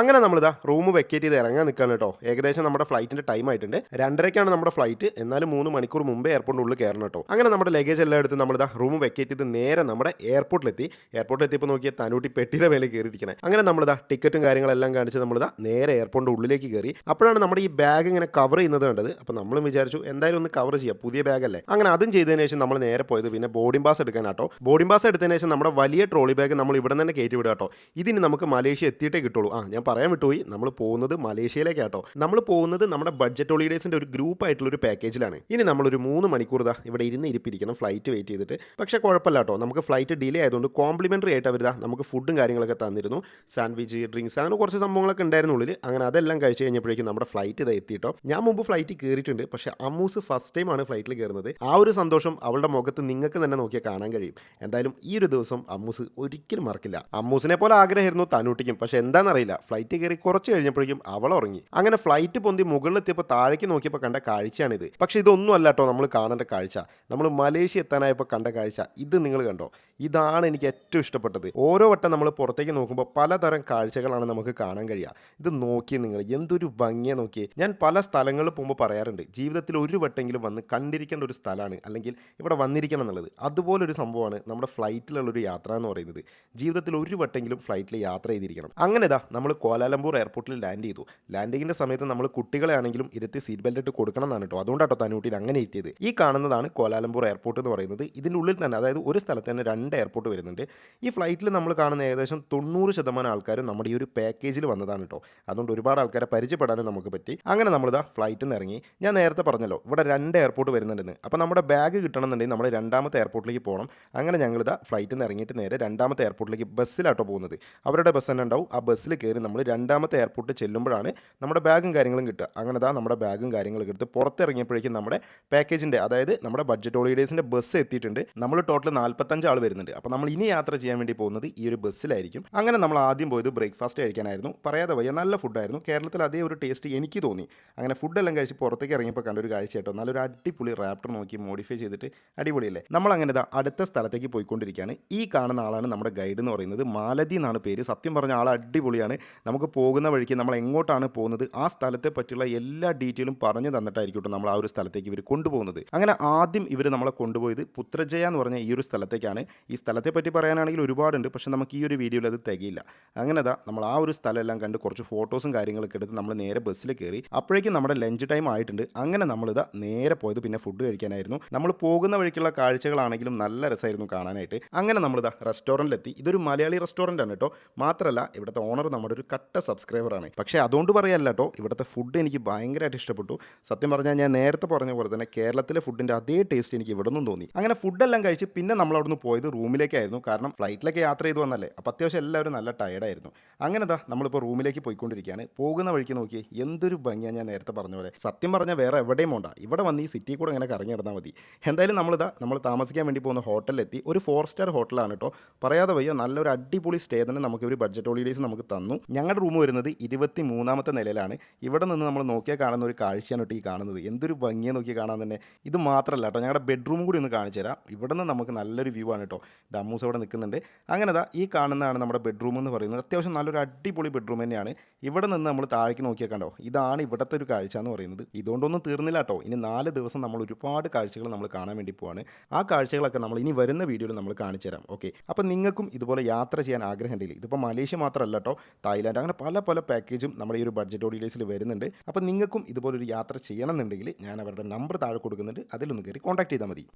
അങ്ങനെ നമ്മളിതാ room vacate ചെയ്ത് ഇറങ്ങാൻ നിൽക്കാൻ കേട്ടോ. ഏകദേശം നമ്മുടെ ഫ്ലൈറ്റിന്റെ ടൈം ആയിട്ടുണ്ട്. രണ്ടരയ്ക്കാണ് നമ്മുടെ ഫ്ലൈറ്റ് എന്നാലും മൂന്ന് മണിക്കൂർ മുമ്പേ എയർപോർട്ടിന് ഉള്ളിൽ കയറണം കേട്ടോ. അങ്ങനെ നമ്മുടെ ലഗേജ് എല്ലാം എടുത്ത് നമ്മളിതാ റൂം വെക്കേറ്റ് ചെയ്ത് നേരെ നമ്മുടെ എയർപോർട്ടിലെത്തി എയർപോർട്ടിലെത്തിയപ്പോൾ നോക്കിയ തനൂട്ടി പെട്ടിയുടെ മേലെ കയറിയിരിക്കണേ. അങ്ങനെ നമ്മളിതാ ടിക്കറ്റും കാര്യങ്ങളെല്ലാം കാണിച്ച് നമ്മളിതാ നേരെ എയർപോർട്ടിന്റെ ഉള്ളിലേക്ക് കയറി. അപ്പോഴാണ് നമ്മുടെ ഈ ബാഗ് ഇങ്ങനെ കവർ ചെയ്യുന്നത് കണ്ടത്. അപ്പോൾ നമ്മളും വിചാരിച്ചു എന്തായാലും ഒന്ന് കവർ ചെയ്യാം. പുതിയ ബാഗല്ലേ അങ്ങനെ അതും ചെയ്തതിന് ശേഷം നമ്മൾ നേരെ പോയത് പിന്നെ ബോർഡിംഗ് പാസ് എടുക്കാനാട്ടോ ബോർഡിംഗ് പാസ് എടുത്തതിന് ശേഷം നമ്മുടെ വലിയ ട്രോളി ബാഗ് നമ്മൾ ഇവിടെ തന്നെ കയറ്റി വിടുക കേട്ടോ. ഇതിന് നമുക്ക് മലേഷ്യ എത്തിയിട്ടേ കിട്ടുള്ളൂ. ആ ഞാൻ പറയാൻ വിട്ടുപോയി. നമ്മൾ പോകുന്നത് മലേഷ്യയിലേക്കാട്ടോ നമ്മൾ പോകുന്നത് നമ്മുടെ ബഡ്ജറ്റ് ഹോളിഡേസിന്റെ ഒരു ഗ്രൂപ്പ് ആയിട്ടുള്ള ഒരു പാക്കേജിലാണ് ഇനി നമ്മൾ ഒരു മൂന്ന് മണിക്കൂർ ദാ ഇവിടെ ഇരുന്ന് ഇരിപ്പിരിക്കണം ഫ്ലൈറ്റ് വെയിറ്റ് ചെയ്തിട്ട്. പക്ഷേ കുഴപ്പമില്ല കേട്ടോ നമുക്ക് ഫ്ലൈറ്റ് ഡിലേ ആയതുകൊണ്ട് കോംപ്ലിമെന്ററി ആയിട്ട് അവർ നമുക്ക് ഫുഡും കാര്യങ്ങളൊക്കെ തന്നിരുന്നു. സാൻഡ്വിച്ച് ഡ്രിങ്ക്സ് അങ്ങനെ കുറച്ച് സംഭവങ്ങളൊക്കെ ഉണ്ടായിരുന്നുള്ളിൽ അങ്ങനെ അതെല്ലാം കഴിച്ച് കഴിഞ്ഞപ്പോഴേക്കും നമ്മുടെ ഫ്ലൈറ്റ് ഇതാ എത്തിയിട്ടോ ഞാൻ മുമ്പ് ഫ്ലൈറ്റ് കയറിയിട്ടുണ്ട് പക്ഷേ അമ്മൂസ് ഫസ്റ്റ് ടൈമാണ് ഫ്ലൈറ്റിൽ കയറുന്നത് ആ ഒരു സന്തോഷം അവളുടെ മുഖത്ത് നിങ്ങൾക്ക് തന്നെ നോക്കിയാൽ കാണാൻ കഴിയും. എന്തായാലും ഈ ഒരു ദിവസം അമ്മൂസ് ഒരിക്കലും മറക്കില്ല. അമ്മൂസിനെ പോലെ ആഗ്രഹമായിരുന്നു തനൂട്ടിക്കും പക്ഷെ എന്താണെന്നറിയില്ല ഫ്ലൈറ്റ് കയറി കുറച്ച് കഴിഞ്ഞപ്പോഴേക്കും അവൾ ഉറങ്ങി. അങ്ങനെ ഫ്ലൈറ്റ് പൊന്തി മുകളിലെത്തിയപ്പോൾ താഴേക്ക് നോക്കിയപ്പോൾ കണ്ട കാഴ്ചയാണിത്. പക്ഷേ ഇതൊന്നും അല്ല കേട്ടോ നമ്മൾ കാണേണ്ട കാഴ്ച. നമ്മൾ മലേഷ്യ എത്താനായപ്പോൾ കണ്ട കാഴ്ച. ഇത് നിങ്ങൾ കണ്ടോ? ഇതാണ് എനിക്ക് ഏറ്റവും ഇഷ്ടപ്പെട്ടത്. ഓരോ വട്ടം നമ്മൾ പുറത്തേക്ക് നോക്കുമ്പോൾ പലതരം കാഴ്ചകളാണ് നമുക്ക് കാണാൻ കഴിയുക. ഇത് നോക്കി നിങ്ങൾ. എന്തൊരു ഭംഗിയെ നോക്കി ഞാൻ പല സ്ഥലങ്ങളിൽ പോകുമ്പോൾ പറയാറുണ്ട്. ജീവിതത്തിൽ ഒരു വട്ടെങ്കിലും വന്ന് കണ്ടിരിക്കേണ്ട ഒരു സ്ഥലമാണ്. അല്ലെങ്കിൽ ഇവിടെ വന്നിരിക്കണം എന്നുള്ളത്. അതുപോലൊരു സംഭവമാണ് നമ്മുടെ ഫ്ലൈറ്റിലുള്ളൊരു യാത്ര എന്ന് പറയുന്നത്. ജീവിതത്തിൽ ഒരു വട്ടെങ്കിലും ഫ്ലൈറ്റിൽ യാത്ര ചെയ്തിരിക്കണം. അങ്ങനെ ഇതാ നമ്മൾ കോലാലംപൂർ എയർപോർട്ടിൽ ലാൻഡ് ചെയ്തു. ലാൻഡിങ്ങിന്റെ സമയത്ത് നമ്മൾ കുട്ടികളെ ആണെങ്കിലും ഇരുത്തി സീറ്റ് ബെൽറ്റ് ഇട്ട് കൊടുക്കണം എന്നാണ് കേട്ടോ. അതുകൊണ്ടാട്ടോ തനൂട്ടിൽ അങ്ങനെ എത്തിയത്. ഈ കാണുന്നതാണ് കോലാലംപൂർ എയർപോർട്ട് എന്ന് പറയുന്നത്. ഇതിന്റെ ഉള്ളിൽ തന്നെ അതായത് ഒരു സ്ഥലത്ത് തന്നെ രണ്ട് എയർപോർട്ട് വരുന്നുണ്ട്. ഈ ഫ്ലൈറ്റിൽ നമ്മൾ കാണുന്ന ഏകദേശം തൊണ്ണൂറ് ശതമാനം ആൾക്കാരും നമ്മുടെ ഈ ഒരു പാക്കേജിൽ വന്നതാണ് കേട്ടോ. അതുകൊണ്ട് ഒരുപാട് ആൾക്കാരെ പരിചയപ്പെടാനും നമുക്ക് പറ്റി. അങ്ങനെ നമ്മളിതാ ഫ്ലൈറ്റിൽ നിന്ന് ഇറങ്ങി. ഞാൻ നേരത്തെ പറഞ്ഞല്ലോ ഇവിടെ രണ്ട് എയർപോർട്ട് വരുന്നുണ്ടെന്ന്. അപ്പോൾ നമ്മുടെ ബാഗ് കിട്ടണമെന്നുണ്ടെങ്കിൽ നമ്മൾ രണ്ടാമത്തെ എയർപോർട്ടിലേക്ക് പോകണം. അങ്ങനെ ഞങ്ങളിതാ ഫ്ലൈറ്റിൽ നിന്ന് ഇറങ്ങിയിട്ട് നേരെ രണ്ടാമത്തെ എയർപോർട്ടിലേക്ക് ബസ്സിലാട്ടോ പോകുന്നത്. അവരുടെ ബസ് തന്നെ ഉണ്ടാവും. ആ ബസ്സിൽ കയറി നമ്മൾ രണ്ടാമത്തെ എയർപോർട്ട് ചെല്ലുമ്പോഴാണ് നമ്മുടെ ബാഗും കാര്യങ്ങളും കിട്ടുക. അങ്ങനെ ദാ നമ്മുടെ ബാഗും കാര്യങ്ങളും എടുത്ത് പുറത്തിറങ്ങിയപ്പോഴേക്കും നമ്മുടെ പാക്കേജിന്റെ അതായത് നമ്മുടെ ബഡ്ജറ്റ് ഹോളിഡേസിന്റെ ബസ് എത്തിയിട്ടുണ്ട്. നമ്മൾ ടോട്ടൽ നാൽപ്പത്തഞ്ച് ആൾ വരുന്നുണ്ട്. അപ്പോൾ നമ്മൾ ഇനി യാത്ര ചെയ്യാൻ വേണ്ടി പോകുന്നത് ഈ ഒരു ബസ്സിലായിരിക്കും അങ്ങനെ നമ്മൾ ആദ്യം പോയത് ബ്രേക്ക്ഫാസ്റ്റ് കഴിക്കാനായിരുന്നു. പറയാതെ വയ്യ നല്ല ഫുഡായിരുന്നു കേരളത്തിൽ അതേ ഒരു ടേസ്റ്റ് എനിക്ക് തോന്നി. അങ്ങനെ ഫുഡെല്ലാം കഴിച്ച് പുറത്തേക്ക് ഇറങ്ങിയപ്പോൾ കണ്ടൊരു കാഴ്ച കേട്ടോ നല്ലൊരു അടിപൊളി റാപ്റ്റർ നോക്കി മോഡിഫൈ ചെയ്തിട്ട് അടിപൊളിയല്ലേ? നമ്മൾ അങ്ങനെ അടുത്ത സ്ഥലത്തേക്ക് പോയിക്കൊണ്ടിരിക്കുകയാണ്. ഈ കാണുന്ന ആളാണ് നമ്മുടെ ഗൈഡ് എന്ന് പറയുന്നത്. മാലതി എന്നാണ് പേര്. സത്യം പറഞ്ഞ ആൾ അടിപൊളിയാണ്. നമുക്ക് പോകുന്ന വഴിക്ക് നമ്മൾ എങ്ങോട്ടാണ് പോകുന്നത് ആ സ്ഥലത്തെ പറ്റിയുള്ള എല്ലാ ഡീറ്റെയിലും പറഞ്ഞു തന്നിട്ടായിരിക്കും നമ്മൾ ആ ഒരു സ്ഥലത്തേക്ക് ഇവർ കൊണ്ടുപോകുന്നത്. അങ്ങനെ ആദ്യം ഇവർ നമ്മളെ കൊണ്ടുപോയത് പുത്രജയ എന്ന് പറഞ്ഞ ഈ ഒരു സ്ഥലത്തേക്കാണ്. ഈ സ്ഥലത്തെ പറ്റി പറയാനാണെങ്കിൽ ഒരുപാടുണ്ട് പക്ഷേ നമുക്ക് ഈ ഒരു വീഡിയോയിൽ അത് തികയില്ല. അങ്ങനെ ദാ നമ്മൾ ആ ഒരു സ്ഥലമെല്ലാം കണ്ട് കുറച്ച് ഫോട്ടോസും കാര്യങ്ങളൊക്കെ എടുത്ത് നമ്മൾ നേരെ ബസ്സിൽ കയറി. അപ്പോഴേക്കും നമ്മുടെ ലഞ്ച് ടൈം ആയിട്ടുണ്ട്. അങ്ങനെ നമ്മളിതാ നേരെ പോയത് പിന്നെ ഫുഡ് കഴിക്കാനായിരുന്നു. നമ്മൾ പോകുന്ന വഴിക്കുള്ള കാഴ്ചകളാണെങ്കിലും നല്ല രസമായിരുന്നു കാണാനായിട്ട്. അങ്ങനെ നമ്മളിതാ റെസ്റ്റോറന്റിലെത്തി ഇതൊരു മലയാളി റെസ്റ്റോറന്റ് ആണ് കേട്ടോ. മാത്രമല്ല ഇവിടുത്തെ ഓണർ നമ്മുടെ ഒരു കട്ട സബ്സ്ക്രൈബറാണ്. പക്ഷേ അതുകൊണ്ട് പറയല്ല കേട്ടോ ഇവിടുത്തെ ഫുഡ് എനിക്ക് ഭയങ്കരമായിട്ട് ഇഷ്ടപ്പെട്ടു. സത്യം പറഞ്ഞാൽ ഞാൻ നേരത്തെ പറഞ്ഞ പോലെ തന്നെ കേരളത്തിലെ ഫുഡിന്റെ അതേ ടേസ്റ്റ് എനിക്ക് ഇവിടെ നിന്നും തോന്നി. അങ്ങനെ ഫുഡെല്ലാം കഴിച്ച് പിന്നെ നമ്മൾ അവിടുന്ന് പോയത് റൂമിലേക്കായിരുന്നു. കാരണം ഫ്ലൈറ്റിലൊക്കെ യാത്ര ചെയ്തു വന്നല്ലേ. അപ്പോൾ അത്യാവശ്യം എല്ലാവരും നല്ല ടയർഡായിരുന്നു അങ്ങനെ ദാ നമ്മളിപ്പോൾ റൂമിലേക്ക് പോയിക്കൊണ്ടിരിക്കുകയാണ്. പോകുന്ന വഴിക്ക് നോക്കി എന്തൊരു ഭംഗിയാണ് ഞാൻ നേരത്തെ പറഞ്ഞ പോലെ. സത്യം പറഞ്ഞാൽ വേറെ എവിടെയും പോണ്ട. ഇവിടെ വന്ന് ഈ സിറ്റി കൂടെ ഇങ്ങനെ കറങ്ങി നടന്നാൽ മതി. എന്തായാലും നമ്മളിതാ നമ്മൾ താമസിക്കാൻ വേണ്ടി പോകുന്ന ഹോട്ടലിലെത്തി. ഒരു ഫോർ സ്റ്റാർ ഹോട്ടലാണ് കേട്ടോ പറയാതെ വയ്യ നല്ലൊരു അടിപൊളി സ്റ്റേ തന്നെ നമുക്ക് ഒരു ബഡ്ജറ്റ് ഹോളിഡേയ്സ് നമുക്ക് തന്നു. ഞങ്ങളുടെ റൂം വരുന്നത് ഇരുപത്തി മൂന്നാമത്തെ നിലയിലാണ്. ഇവിടെ നിന്ന് നമ്മൾ നോക്കിയാൽ കാണുന്ന ഒരു കാഴ്ചയാണ് ഈ കാണുന്നത്. എന്തൊരു ഭംഗിയെ നോക്കി കാണാൻ തന്നെ. ഇത് മാത്രമല്ല കേട്ടോ ഞങ്ങളുടെ ബെഡ്റൂം കൂടി ഒന്ന് കാണിച്ചു തരാം. ഇവിടെ നിന്ന് നമുക്ക് നല്ലൊരു വ്യൂ ആണ് കേട്ടോ. ദമ്മൂസ് അവിടെ നിൽക്കുന്നുണ്ട്. അങ്ങനെ ദാ ഈ കാണുന്നതാണ് നമ്മുടെ ബെഡ്റൂം എന്ന് പറയുന്നത്. അത്യാവശ്യം നല്ലൊരു അടിപൊളി ബെഡ്റൂം തന്നെയാണ്. ഇവിടെ നിന്ന് നമ്മൾ താഴേക്ക് നോക്കിയാൽ കണ്ടോ ഇതാണ് ഇവിടുത്തെ ഒരു കാഴ്ച എന്ന് പറയുന്നത്. ഇതുകൊണ്ടൊന്നും തീർന്നില്ല കേട്ടോ. ഇനി നാല് ദിവസം നമ്മൾ ഒരുപാട് കാഴ്ചകൾ നമ്മൾ കാണാൻ വേണ്ടി പോവാണ്. ആ കാഴ്ചകളൊക്കെ നമ്മൾ ഇനി വരുന്ന വീഡിയോയിൽ നമ്മൾ കാണിച്ചു തരാം. ഓക്കെ അപ്പം നിങ്ങൾക്കും ഇതുപോലെ യാത്ര ചെയ്യാൻ ആഗ്രഹമുണ്ടെങ്കിൽ ഇതിപ്പോൾ മലേഷ്യ മാത്രമല്ല കേട്ടോ അങ്ങനെ പല പല പാക്കേജും നമ്മുടെ ഈ ഒരു ബഡ്ജറ്റ് ഹോളിഡേയ്സിൽ വരുന്നുണ്ട്. അപ്പോൾ നിങ്ങൾക്കും ഇതുപോലൊരു യാത്ര ചെയ്യണമെന്നുണ്ടെങ്കിൽ ഞാൻ അവരുടെ നമ്പർ താഴെ കൊടുക്കുന്നുണ്ട്. അതിലൊന്ന് കയറി കോൺടാക്ട് ചെയ്താൽ മതി.